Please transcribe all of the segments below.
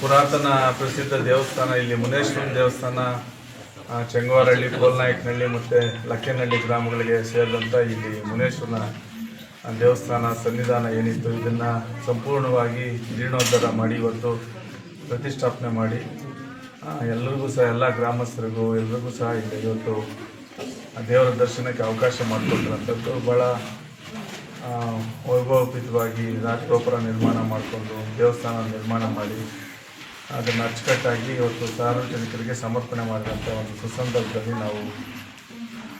ಪುರಾತನ ಪ್ರಸಿದ್ಧ ದೇವಸ್ಥಾನ, ಇಲ್ಲಿ ಮುನೇಶ್ವರನ ದೇವಸ್ಥಾನ ಚೆಂಗವಾರಹಳ್ಳಿ, ಕೋಲ್ನಾಯಕನಹಳ್ಳಿ ಮತ್ತು ಲಕ್ಕೇನಹಳ್ಳಿ ಗ್ರಾಮಗಳಿಗೆ ಸೇರಿದಂಥ ಇಲ್ಲಿ ಮುನೇಶ್ವರನ ದೇವಸ್ಥಾನ ಸನ್ನಿಧಾನ ಏನಿತ್ತು, ಇದನ್ನು ಸಂಪೂರ್ಣವಾಗಿ ಜೀರ್ಣೋದ್ಧಾರ ಮಾಡಿ ಇವತ್ತು ಪ್ರತಿಷ್ಠಾಪನೆ ಮಾಡಿ. ಎಲ್ಲರಿಗೂ ಸಹ ಎಲ್ಲ ಗ್ರಾಮಸ್ಥರಿಗೂ, ಎಲ್ರಿಗೂ ಸಹ ಇಲ್ಲಿ ಇವತ್ತು ದೇವರ ದರ್ಶನಕ್ಕೆ ಅವಕಾಶ ಮಾಡಿಕೊಟ್ಟಿರೋಂಥದ್ದು ಭಾಳ ವೈಭವೋಪೇತವಾಗಿ ರಾಜಗೋಪುರ ನಿರ್ಮಾಣ ಮಾಡಿಕೊಂಡು ದೇವಸ್ಥಾನ ನಿರ್ಮಾಣ ಮಾಡಿ ಅದನ್ನು ಅಚ್ಚುಕಟ್ಟಾಗಿ ಇವತ್ತು ಸಾರ್ವಜನಿಕರಿಗೆ ಸಮರ್ಪಣೆ ಮಾಡಿದಂಥ ಒಂದು ಸುಸಂದರ್ಭದಲ್ಲಿ ನಾವು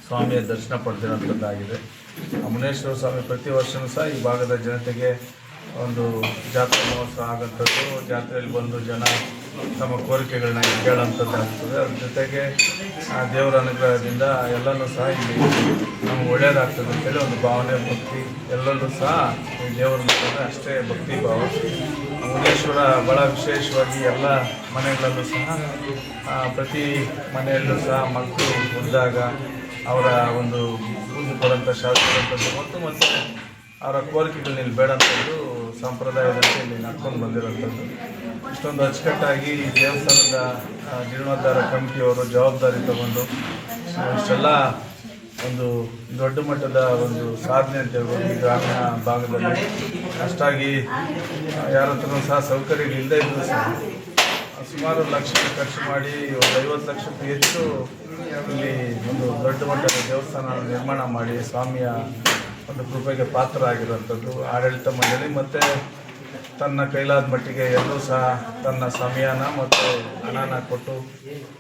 ಸ್ವಾಮಿಯ ದರ್ಶನ ಪಡೆದಿರೋಂಥದ್ದಾಗಿದೆ ಆಗಿದೆ ಮುನೇಶ್ವರ ಸ್ವಾಮಿ ಪ್ರತಿ ವರ್ಷವೂ ಸಹ ಈ ಭಾಗದ ಜನತೆಗೆ ಒಂದು ಜಾತ್ರಾ ಮಹೋತ್ಸವ ಆಗೋಂಥದ್ದು. ಜಾತ್ರೆಯಲ್ಲಿ ಬಂದು ಜನ ತಮ್ಮ ಕೋರಿಕೆಗಳನ್ನ ಕೇಳೋಂಥದ್ದು ಆಗ್ತದೆ. ಅದ್ರ ಜೊತೆಗೆ ಆ ದೇವರ ಅನುಗ್ರಹದಿಂದ ಎಲ್ಲನೂ ಸಹ ಇಲ್ಲಿ ನಮ್ಗೆ ಒಳ್ಳೆಯದಾಗ್ತದೆ ಅಂತೇಳಿ ಒಂದು ಭಾವನೆ, ಭಕ್ತಿ ಎಲ್ಲರೂ ಸಹ ಈ ದೇವರ ಮೇಲೆ ಅಷ್ಟೇ ಭಕ್ತಿ ಭಾವ. ಮುನೇಶ್ವರ ಭಾಳ ವಿಶೇಷವಾಗಿ ಎಲ್ಲ ಮನೆಗಳಲ್ಲೂ ಸಹ ಪ್ರತಿ ಮನೆಯಲ್ಲೂ ಸಹ ಮಕ್ಕಳು ಹುಟ್ಟಿದಾಗ ಅವರ ಒಂದು ಪೂಜೆ ಕೊಡೋಂಥ ಶಾಸ್ತ್ರದಂಥದ್ದು ಮತ್ತು ಮತ್ತು ಅವರ ಕೋರಿಕೆಗಳನ್ನ ಇಲ್ಲಿ ಬೇಡಂಥದ್ದು ಸಂಪ್ರದಾಯದಂತೆ ಇಲ್ಲಿ ನಡ್ಕೊಂಡು ಬಂದಿರೋಂಥದ್ದು ಇಷ್ಟೊಂದು ಅಚ್ಚುಕಟ್ಟಾಗಿ ಈ ದೇವಸ್ಥಾನದ ಜೀರ್ಣೋದ್ಧಾರ ಕಮಿಟಿಯವರು ಜವಾಬ್ದಾರಿ ತಗೊಂಡು ಇಷ್ಟೆಲ್ಲ ಒಂದು ದೊಡ್ಡ ಮಟ್ಟದ ಒಂದು ಸಾಧನೆ ಅಂತ ಹೇಳ್ಬೋದು ಈ ಗ್ರಾಮೀಣ ಭಾಗದಲ್ಲಿ. ಅಷ್ಟಾಗಿ ಯಾರ ಹತ್ರನೂ ಸಹ ಸೌಕರ್ಯಗಳಿಲ್ಲದೆ ಇದ್ದರೂ ಸಹ ಸುಮಾರು ಲಕ್ಷ ಖರ್ಚು ಮಾಡಿ ಒಂದು ಐವತ್ತು ಲಕ್ಷಕ್ಕೂ ಹೆಚ್ಚು ಇಲ್ಲಿ ಒಂದು ದೊಡ್ಡ ಮಟ್ಟದ ದೇವಸ್ಥಾನ ನಿರ್ಮಾಣ ಮಾಡಿ ಸ್ವಾಮಿಯ ಒಂದು ಕೃಪೆಗೆ ಪಾತ್ರ ಆಗಿರುವಂಥದ್ದು ಆಡಳಿತ ಮಂಡಳಿ. ಮತ್ತು ತನ್ನ ಕೈಲಾದ ಮಟ್ಟಿಗೆ ಎಲ್ಲರೂ ಸಹ ತನ್ನ ಸಮಯನ ಮತ್ತು ಹಣನ ಕೊಟ್ಟು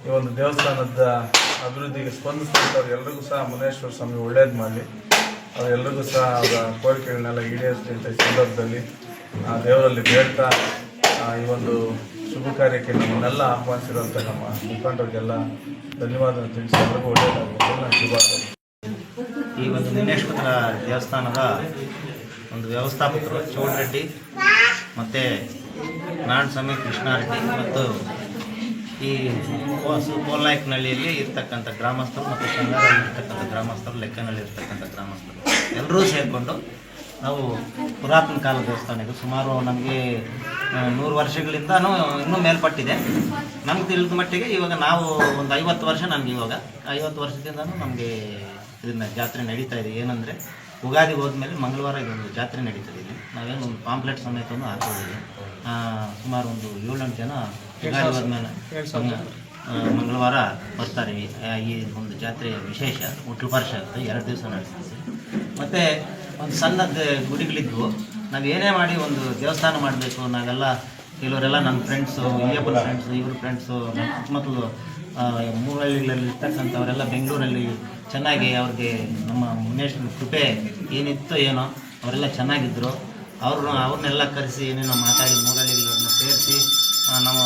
ಈ ಒಂದು ದೇವಸ್ಥಾನದ ಅಭಿವೃದ್ಧಿಗೆ ಸ್ಪಂದಿಸಿದಂಥವ್ರು ಎಲ್ರಿಗೂ ಸಹ ಮುನೇಶ್ವರ ಸ್ವಾಮಿ ಒಳ್ಳೇದು ಮಾಡಲಿ. ಅವರೆಲ್ಲರಿಗೂ ಸಹ ಅವರ ಕೋರಿಕೆಗಳನ್ನೆಲ್ಲ ಈಡೇರಿಸಲಿ ಅಂತ ಈ ಸಂದರ್ಭದಲ್ಲಿ, ಆ ದೇವರಲ್ಲಿ ಬೇಡ್ತಾ ಈ ಒಂದು ಶುಭ ಕಾರ್ಯಕ್ಕೆ ನಮ್ಮನ್ನೆಲ್ಲ ಆಹ್ವಾನಿಸಿರುವಂಥ ನಮ್ಮ ಮುಖಂಡರಿಗೆಲ್ಲ ಧನ್ಯವಾದ ತಿಳಿಸಿ ಎಲ್ಲರಿಗೂ ಒಳ್ಳೆಯದಾಗಲಿ ಎಲ್ಲ ಶುಭ ಈ ಒಂದು ಮುನೇಶ್ವರ ದೇವಸ್ಥಾನದ ಒಂದು ವ್ಯವಸ್ಥಾಪಕರು, ಚೌಡ್ರೆಡ್ಡಿ. ಮತ್ತು ನಾರಾಯಣಸ್ವಾಮಿ ಕೃಷ್ಣಾರೆಡ್ಡಿ ಮತ್ತು ಈ ಕೋಲ್ನಾಯಕನಹಳ್ಳಿಯಲ್ಲಿ ಇರ್ತಕ್ಕಂಥ ಗ್ರಾಮಸ್ಥರು ಮತ್ತು ಶೃಂಗಾರಲ್ಲಿ ಇರ್ತಕ್ಕಂಥ ಗ್ರಾಮಸ್ಥರು ಲೆಕ್ಕನಲ್ಲಿ ಇರ್ತಕ್ಕಂಥ ಗ್ರಾಮಸ್ಥರು. ಎಲ್ಲರೂ ಸೇರಿಕೊಂಡು ನಾವು ಪುರಾತನ ಕಾಲ ದೇವಸ್ಥಾನ ಇದು ಸುಮಾರು ನಮಗೆ ನೂರು ವರ್ಷಗಳಿಂದನೂ ಇನ್ನೂ ಮೇಲ್ಪಟ್ಟಿದೆ. ನಮ್ಗೆ ತಿಳಿದ ಮಟ್ಟಿಗೆ ಇವಾಗ ನಾವು ಒಂದು ಐವತ್ತು ವರ್ಷ ನಮ್ಗೆ ಇವಾಗ. ಐವತ್ತು ವರ್ಷದಿಂದನೂ ನಮಗೆ ಇದನ್ನ ಜಾತ್ರೆ ನಡೀತಾ ಇದೆ. ಏನಂದರೆ ಉಗಾದಿ ಹೋದ್ಮೇಲೆ ಮಂಗಳವಾರ ಇದೊಂದು ಜಾತ್ರೆ ನಡೀತದೆ ಇಲ್ಲಿ. ನಾವೇನು ಒಂದು ಪಾಂಪ್ಲೆಟ್ ಸಮೇತನೂ ಹಾಕೊಂಡಿದ್ದೀವಿ ಆ, ಸುಮಾರು ಒಂದು ಏಳೆಂಟು ಜನ ಉಗಾದಿ ಹೋದ್ಮೇಲೆ ಮಂಗಳವಾರ ಬರ್ತಾರೆ. ಈ ಒಂದು ಜಾತ್ರೆಯ ವಿಶೇಷ ಹುಟ್ಟು ವರ್ಷ ಆಗುತ್ತೆ ಎರಡು ದಿವಸ ನಡೆಸ್ತೀವಿ ಮತ್ತು ಒಂದು ಸಣ್ಣದ ಗುಡಿಗಳಿದ್ವು. ನಾವು ಏನೇ ಮಾಡಿ ಒಂದು ದೇವಸ್ಥಾನ ಮಾಡಬೇಕು ನಾವೆಲ್ಲ ಕೆಲವರೆಲ್ಲ ನನ್ನ ಫ್ರೆಂಡ್ಸು ಇಯ್ಯಪ್ಪನ ಫ್ರೆಂಡ್ಸು ಇವ್ರ ಫ್ರೆಂಡ್ಸು ನಮ್ಮ ಸುತ್ತಮುತ್ತಲು ಮೂರಳ್ಳಿಗಳಲ್ಲಿ ಇರ್ತಕ್ಕಂಥವರೆಲ್ಲ ಬೆಂಗಳೂರಲ್ಲಿ ಚೆನ್ನಾಗಿ ಅವ್ರಿಗೆ ನಮ್ಮ ಮುನೇಶ್ವರ ಕೃಪೆ ಏನಿತ್ತು ಏನೋ, ಅವರೆಲ್ಲ ಚೆನ್ನಾಗಿದ್ದರು ಅವ್ರನ್ನ, ಅವ್ರನ್ನೆಲ್ಲ ಕರೆಸಿ ಏನೇನೋ ಮಾತಾಡಿ ಮೂರಹಳ್ಳಿಗಳನ್ನ ಸೇರಿಸಿ ನಾವು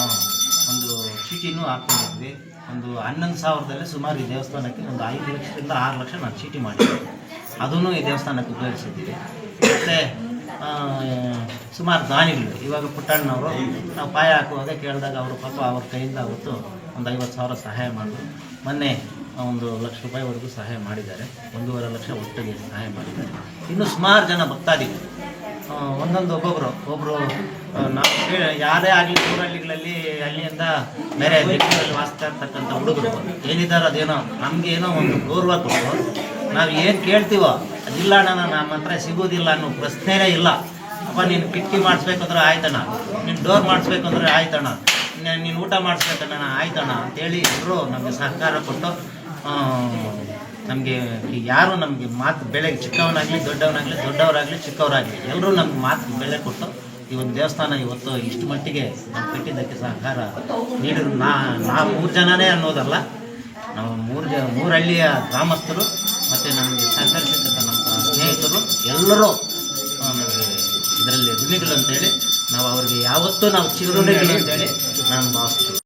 ಒಂದು ಚೀಟಿನೂ ಹಾಕ್ಕೊಂಡಿದ್ವಿ ಒಂದು ಹನ್ನೊಂದು ಸಾವಿರದಲ್ಲಿ ಸುಮಾರು ಈ ದೇವಸ್ಥಾನಕ್ಕೆ ಒಂದು ಐದು ಲಕ್ಷದಿಂದ ಆರು ಲಕ್ಷ ನಾನು ಚೀಟಿ ಮಾಡಿದ್ದೆ ಅದನ್ನು ಈ ದೇವಸ್ಥಾನಕ್ಕೆ ಉಪಯೋಗಿಸಿದ್ದೀವಿ ಮತ್ತು ಸುಮಾರು ದಾನಿಗಳು. ಇವಾಗ ಪುಟ್ಟಣ್ಣವರು ನಾವು ಪಾಯ ಹಾಕುವಾಗ ಕೇಳಿದಾಗ ಅವರು ಪಾಪ ಅವ್ರ ಕೈಯಿಂದ ಅವತ್ತು ಒಂದು ಐವತ್ತು ಸಾವಿರ ಸಹಾಯ ಮಾಡಿದ್ರು. ಮೊನ್ನೆ ಒಂದು ಲಕ್ಷ ರೂಪಾಯಿವರೆಗೂ ಸಹಾಯ ಮಾಡಿದ್ದಾರೆ. ಒಂದೂವರೆ ಲಕ್ಷ ಒಟ್ಟಿಗೆ ಸಹಾಯ ಮಾಡಿದ್ದಾರೆ. ಇನ್ನು ಸುಮಾರು ಜನ ಭಕ್ತಾದಿಗಳು. ಒಂದೊಂದು ಒಬ್ಬೊಬ್ಬರು ಒಬ್ಬರು ನಾವು ಯಾರೇ ಆಗಲಿ ಊರಹಳ್ಳಿಗಳಲ್ಲಿ ಹಳ್ಳಿಯಿಂದ ಬೇರೆ ವಾಸಿಸ್ತಾ ಇರ್ತಕ್ಕಂಥ ಹುಡುಗರು ಏನಿದ್ದಾರೆ ಅದೇನೋ, ನಮಗೇನೋ ಒಂದು ಗೌರವ ಕೊಟ್ಟು ನಾವು ಏನು ಕೇಳ್ತೀವೋ ಅದಿಲ್ಲ ಅಣ್ಣ ನಮ್ಮ ಹತ್ರ ಸಿಗೋದಿಲ್ಲ ಅನ್ನೋ ಪ್ರಶ್ನೆನೇ ಇಲ್ಲ. ಅಪ್ಪ, ನೀನು ಕಿಟಕಿ ಮಾಡಿಸ್ಬೇಕಂದ್ರೆ ಆಯ್ತಣ್ಣ. ನೀನು ಡೋರ್ ಮಾಡಿಸ್ಬೇಕಂದ್ರೆ ಆಯ್ತಣ್ಣ. ನೀನು ಊಟ ಮಾಡಿಸ್ಬೇಕಣ್ಣ ಆಯ್ತಣ್ಣ ಅಂತೇಳಿ ಎಲ್ಲರೂ ನಮಗೆ ಸಹಕಾರ ಕೊಟ್ಟು ನಮಗೆ ಯಾರು ನಮಗೆ ಮಾತು ಬೆಳೆಗೆ ಚಿಕ್ಕವನಾಗಲಿ ದೊಡ್ಡವನಾಗಲಿ, ದೊಡ್ಡವರಾಗಲಿ ಚಿಕ್ಕವರಾಗಲಿ ಎಲ್ಲರೂ ನಮ್ಗೆ ಮಾತು ಬೆಲೆ ಕೊಟ್ಟು ಈ ಒಂದು ದೇವಸ್ಥಾನ ಇವತ್ತು ಇಷ್ಟು ಮಟ್ಟಿಗೆ ನಾವು ಕಟ್ಟಿದ್ದಕ್ಕೆ ಸಹಕಾರ ನೀಡಿದ್ರು. ನಾ ನಾ ಮೂರು ಜನನೇ ಅನ್ನೋದಲ್ಲ, ನಾವು ಮೂರು ಜ, ಮೂರು ಹಳ್ಳಿಯ ಗ್ರಾಮಸ್ಥರು ಮತ್ತು ನಮಗೆ ಸಹಕರಿಸಿರ್ತಕ್ಕಂಥ ನಮ್ಮ ಸ್ನೇಹಿತರು ಎಲ್ಲರೂ ನಮಗೆ ಇದರಲ್ಲಿ ಋಣಿಗಳು ಅಂತೇಳಿ ನಾವು ಅವರಿಗೆ ಯಾವತ್ತೂ ನಾವು ಚಿರಋಣಿಗಳು ಅಂತೇಳಿ ನಾನು ಭಾವಿಸ್ತೀನಿ.